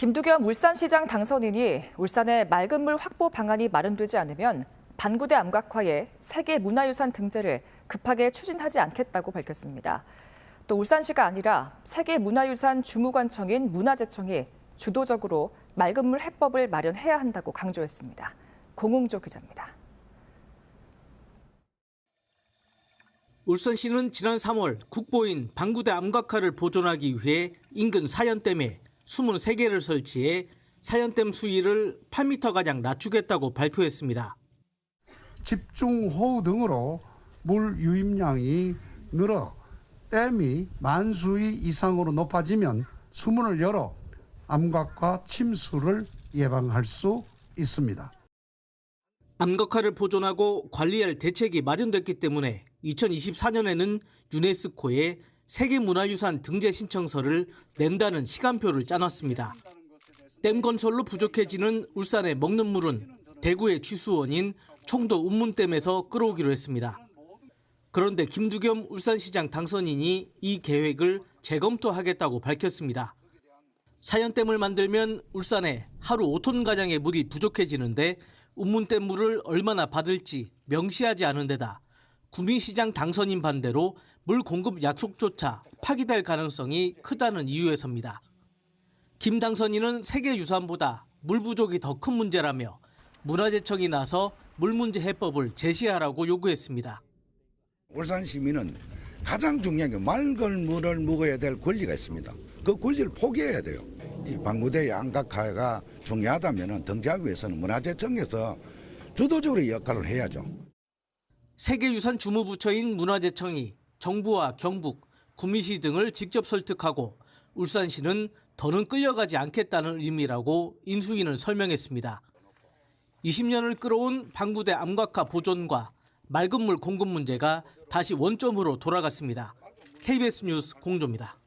김두겸 울산시장 당선인이 울산의 맑은 물 확보 방안이 마련되지 않으면 반구대 암각화에 세계 문화유산 등재를 급하게 추진하지 않겠다고 밝혔습니다. 또 울산시가 아니라 세계 문화유산 주무관청인 문화재청이 주도적으로 맑은 물 해법을 마련해야 한다고 강조했습니다. 공웅조 기자입니다. 울산시는 지난 3월 국보인 방구대 암각화를 보존하기 위해 인근 사연댐에 23개를 설치해 사연댐 수위를 8m가량 낮추겠다고 발표했습니다. 집중 호우 등으로 물 유입량이 늘어 댐이 만수위 이상으로 높아지면 수문을 열어 암각화 침수를 예방할 수 있습니다. 암각화를 보존하고 관리할 대책이 마련됐기 때문에 2024년에는 유네스코에 세계문화유산 등재 신청서를 낸다는 시간표를 짜놨습니다. 댐 건설로 부족해지는 울산의 먹는 물은 대구의 취수원인 청도 운문댐에서 끌어오기로 했습니다. 그런데 김두겸 울산시장 당선인이 이 계획을 재검토하겠다고 밝혔습니다. 사연댐을 만들면 울산에 하루 5톤 가량의 물이 부족해지는데 운문댐 물을 얼마나 받을지 명시하지 않은 데다 구민시장 당선인 반대로 물 공급 약속조차 파기될 가능성이 크다는 이유에서입니다. 김 당선인은 세계유산보다 물 부족이 더 큰 문제라며 문화재청이 나서 물 문제 해법을 제시하라고 요구했습니다. 울산 시민은 가장 중요한 게 맑은 물을 먹어야 될 권리가 있습니다. 그 권리를 포기해야 돼요. 이 방구대 양각화가 중요하다면 등재하기 위해서는 문화재청에서 주도적으로 역할을 해야죠. 세계유산 주무부처인 문화재청이 정부와 경북, 구미시 등을 직접 설득하고 울산시는 더는 끌려가지 않겠다는 의미라고 인수위는 설명했습니다. 20년을 끌어온 방구대 암각화 보존과 맑은 물 공급 문제가 다시 원점으로 돌아갔습니다. KBS 뉴스 공조입니다.